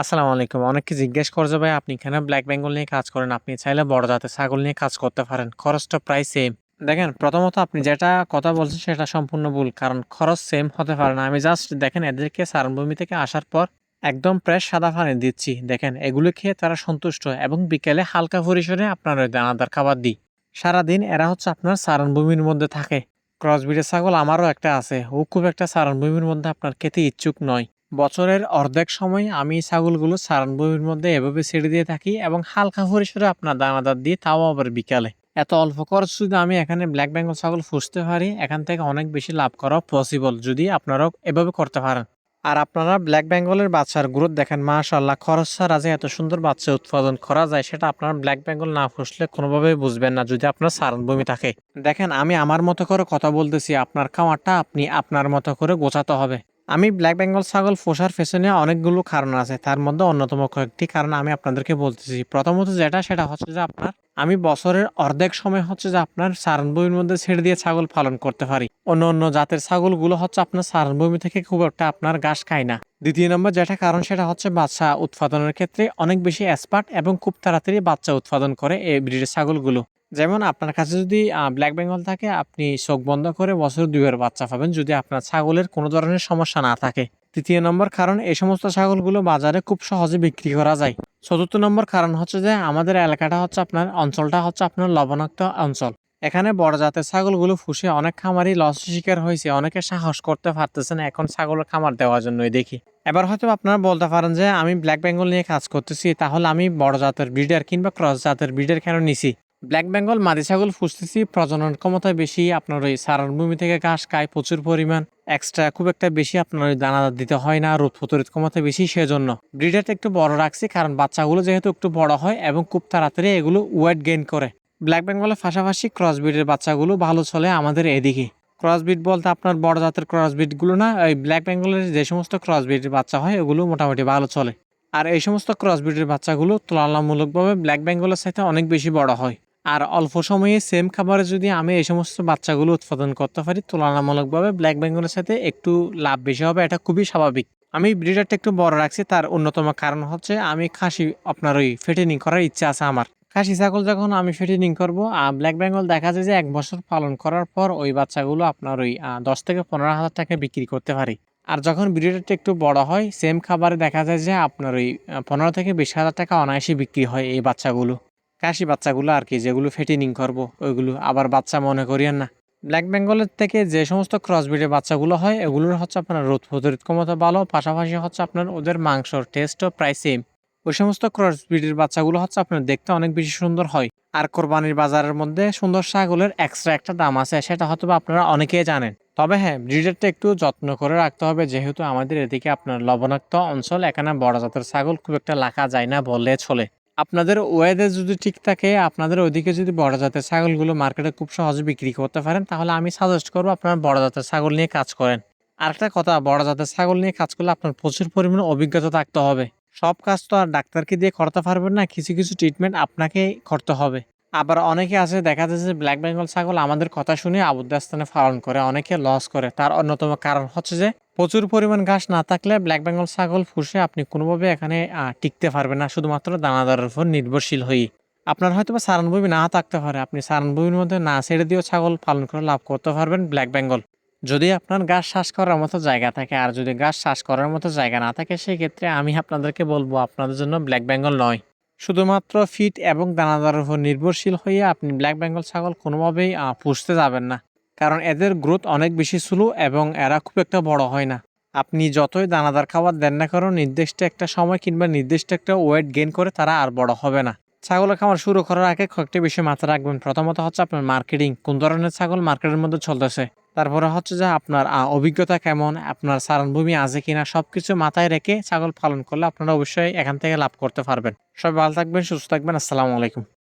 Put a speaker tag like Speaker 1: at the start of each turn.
Speaker 1: আসসালামু আলাইকুম। অনেককে জিজ্ঞেস করছে ভাই, আপনি এখানে ব্ল্যাক বেঙ্গল নিয়ে কাজ করেন? আপনি চাইলে বড় জাতের ছাগল নিয়ে কাজ করতে পারেন। খরচটা প্রায় সেম দেখেন, প্রথমত আপনি যেটা কথা বলছেন সেটা সম্পূর্ণ ভুল, কারণ খরচ সেম হতে পারে না। আমি জাস্ট দেখেন এদেরকে সারণভূমি থেকে আসার পর একদম প্রায় সাদা পানি দিচ্ছি। দেখেন, এগুলো খেয়ে তারা সন্তুষ্ট এবং বিকেলে হালকা পরিসরে আপনার ওই দানাদার খাবার দিই। সারাদিন এরা হচ্ছে আপনার সারণভূমির মধ্যে থাকে। ক্রসবিডের ছাগল আমারও একটা আছে। ও খুব একটা সারণভূমির মধ্যে আপনার খেতে ইচ্ছুক নয়। বছরের অর্ধেক সময় আমি ছাগলগুলো সারানভূমির মধ্যে এভাবে ছেড়ে দিয়ে থাকি এবং হালকা পরিসরে আপনার দানাদার দিয়ে তাও আবার বিকালে। এত অল্প খরচ যদি আমি এখানে ব্ল্যাক বেঙ্গল ছাগল ফুসতে পারি, এখান থেকে অনেক বেশি লাভ করা পসিবল যদি আপনারাও এভাবে করতে পারেন। আর আপনারা ব্ল্যাক বেঙ্গলের বাচ্চার গ্রোথ দেখেন মাশাল্লাহ খরচ ছাড়া যে এত সুন্দর বাচ্চা উৎপাদন করা যায়, সেটা আপনার ব্ল্যাক বেঙ্গল না ফুসলে কোনোভাবেই বুঝবেন না যদি আপনার সারণভূমি থাকে। দেখেন, আমি আমার মতো করে কথা বলতেছি, আপনার খামারটা আপনি আপনার মতো করে গোছাতে হবে। আমি ব্ল্যাক বেঙ্গল ছাগল পোষার পেছনে অনেকগুলো কারণ আছে। তার মধ্যে অন্যতম কয়েকটি কারণ আমি আপনাদেরকে বলতেছি। প্রথমত যেটা, সেটা হচ্ছে যে আপনার, আমি বছরের অর্ধেক সময় হচ্ছে যে আপনার সারণভূমির মধ্যে ছেড়ে দিয়ে ছাগল পালন করতে পারি। অন্য অন্য জাতের ছাগলগুলো হচ্ছে আপনার সারণভূমি থেকে খুব একটা আপনার ঘাস খায় না। দ্বিতীয় নম্বর যেটা কারণ, সেটা হচ্ছে বাচ্চা উৎপাদনের ক্ষেত্রে অনেক বেশি এক্সপার্ট এবং খুব তাড়াতাড়ি বাচ্চা উৎপাদন করে এই ব্রিডের ছাগলগুলো। যেমন আপনার কাছে যদি ব্ল্যাক বেঙ্গল থাকে, আপনি চোখ বন্ধ করে বছর দুইয়ের বাচ্চা পাবেন যদি আপনার ছাগলের কোনো ধরনের সমস্যা না থাকে। তৃতীয় নম্বর কারণ, এই সমস্ত ছাগলগুলো বাজারে খুব সহজে বিক্রি করা যায়। চতুর্থ নম্বর কারণ হচ্ছে যে, আমাদের এলাকাটা হচ্ছে আপনার, অঞ্চলটা হচ্ছে আপনার লবণাক্ত অঞ্চল। এখানে বড় জাতের ছাগলগুলো ফুসে অনেক খামারই লস শিকার হয়েছে, অনেকে সাহস করতে পারতেছে না এখন ছাগলের খামার দেওয়ার জন্যই দেখি। এবার হয়তো আপনারা বলতে পারেন যে, আমি ব্ল্যাক বেঙ্গল নিয়ে কাজ করতেছি, তাহলে আমি বড় জাতের ব্রিডার কিংবা ক্রস জাতের ব্রিডার কেন নিছি? ব্ল্যাক বেঙ্গল মাদি ছাগল ফুসতেছি, প্রজনন ক্ষমতা বেশি, আপনার ওই সারণভূমি থেকে ঘাস খায় প্রচুর পরিমাণ। এক্সট্রা খুব একটা বেশি আপনার ওই দানাদার দিতে হয় না রোদ প্রতিরোধ ক্ষমতা বেশি, সেজন্য। ব্রিডারটা একটু বড় রাখছি, কারণ বাচ্চাগুলো যেহেতু একটু বড় হয় এবং খুব তাড়াতাড়ি এগুলো ওয়েট গেইন করে। ব্ল্যাক বেঙ্গলের পাশাপাশি ক্রস ব্রিডের বাচ্চাগুলো ভালো চলে আমাদের এদিকে। ক্রস ব্রিড বলতে আপনার বড় জাতের ক্রস ব্রিডগুলো না, ওই ব্ল্যাক বেঙ্গলের যে সমস্ত ক্রস ব্রিডের বাচ্চা হয়, ওগুলো মোটামুটি ভালো চলে। আর এই সমস্ত ক্রস ব্রিডের বাচ্চাগুলো তুলনামূলকভাবে ব্ল্যাক বেঙ্গলের সাথে অনেক বেশি বড় হয়। আর অল্প সময়ে সেম খাবারে যদি আমি এই সমস্ত বাচ্চাগুলো উৎপাদন করতে পারি, তুলনামূলকভাবে ব্ল্যাক বেঙ্গলের সাথে একটু লাভ বেশি হবে। এটা খুবই স্বাভাবিক। আমি ব্রিডারটা একটু বড় রাখছি, তার অন্যতম কারণ হচ্ছে আমি খাসি আপনার ওই ফেটেনিং করার ইচ্ছা আছে আমার। খাসি ছাগল যখন আমি ফেটেনিং করব ব্ল্যাক বেঙ্গল দেখা যায় যে এক বছর পালন করার পর ওই বাচ্চাগুলো আপনার ওই দশ থেকে পনেরো হাজার টাকা বিক্রি করতে পারি। আর যখন ব্রিডারটা একটু বড় হয় সেম খাবারে দেখা যায় যে আপনার ওই পনেরো থেকে বিশ হাজার টাকা অনায়াসে বিক্রি হয় এই বাচ্চাগুলো। কাশি বাচ্চাগুলো আর কি, যেগুলো ফেটিনিং করব, ওইগুলো আবার বাচ্চা মনে করিয়েন না। ব্ল্যাক বেঙ্গলের থেকে যে সমস্ত ক্রসবিডের বাচ্চাগুলো হয়, এগুলোর হচ্ছে আপনার রোদ প্রতিরোধ ক্ষমতা ভালো, পাশাপাশি হচ্ছে আপনার ওদের মাংসর টেস্টও প্রায় সেম ওই সমস্ত ক্রসবিডের বাচ্চাগুলো হচ্ছে আপনার দেখতে অনেক বেশি সুন্দর হয়। আর কোরবানির বাজারের মধ্যে সুন্দর ছাগলের এক্সট্রা একটা দাম আছে, সেটা হয়তো আপনারা অনেকেই জানেন। তবে হ্যাঁ ব্রিডারটা একটু যত্ন করে রাখতে হবে, যেহেতু আমাদের এদিকে আপনার লবণাক্ত অঞ্চল, এখানে বড় জাতের ছাগল খুব একটা লাখা যায় না বললে চলে। আপনাদের ওয়েদার যদি ঠিক থাকে, আপনাদের ওইদিকে যদি বড় জাতের ছাগলগুলো মার্কেটে খুব সহজে বিক্রি করতে পারেন, তাহলে আমি সাজেস্ট করব আপনারা বড় জাতের ছাগল নিয়ে কাজ করেন। আরেকটা কথা, বড় জাতের ছাগল নিয়ে কাজ করলে আপনার প্রচুর পরিমাণে অভিজ্ঞতা থাকতে হবে। সব কাজ তো আর ডাক্তারকে দিয়ে করতে পারবেন না, কিছু কিছু ট্রিটমেন্ট আপনাকে করতে হবে। আবার অনেকে আছে, দেখা যায় যে ব্ল্যাক বেঙ্গল ছাগল আমাদের কথা শুনে আবদ্ধ স্থানে পালন করে, অনেকে লস করে। তার অন্যতম কারণ হচ্ছে যে, প্রচুর পরিমাণ ঘাস না থাকলে ব্ল্যাক বেঙ্গল ছাগল ফুসে আপনি কোনোভাবে এখানে টিকতে পারবেন না। শুধুমাত্র দানাদারের উপর নির্ভরশীল হয়ে আপনার হয়তো বা সারানভূমি না থাকতে পারে। আপনি সারানভূমির মধ্যে না ছেড়ে দিয়েও ছাগল পালন করে লাভ করতে পারবেন ব্ল্যাক বেঙ্গল যদি আপনার গাছ শ্বাস করার মতো জায়গা থাকে, আর যদি গাছ শ্বাস করার মতো জায়গা না থাকে, সেক্ষেত্রে আমি আপনাদেরকে বলব, আপনাদের জন্য ব্ল্যাক বেঙ্গল নয়। শুধুমাত্র ফিট এবং দানাদারের উপর নির্ভরশীল হয়ে আপনি ব্ল্যাক বেঙ্গল ছাগল কোনোভাবেই পুষতে যাবেন না। কারণ এদের গ্রোথ অনেক বেশি স্লো এবং এরা খুব একটা বড় হয় না। আপনি যতই দানাদার খাবার দেন না কারণ নির্দিষ্ট একটা সময় কিংবা নির্দিষ্ট একটা ওয়েট গেইন করে তারা আর বড় হবে না। ছাগলের খামার শুরু করার আগে কয়েকটি বিষয় মাথায় রাখবেন। প্রথমত হচ্ছে আপনার মার্কেটিং কোন ধরনের ছাগল মার্কেটের মধ্যে চলতেছে? তারপরে হচ্ছে যে আপনার অভিজ্ঞতা কেমন, আপনার সারণভূমি আছে কিনা সব কিছু মাথায় রেখে ছাগল পালন করলে আপনারা অবশ্যই এখান থেকে লাভ করতে পারবেন। সবাই ভালো থাকবেন, সুস্থ থাকবেন, আসসালামু আলাইকুম।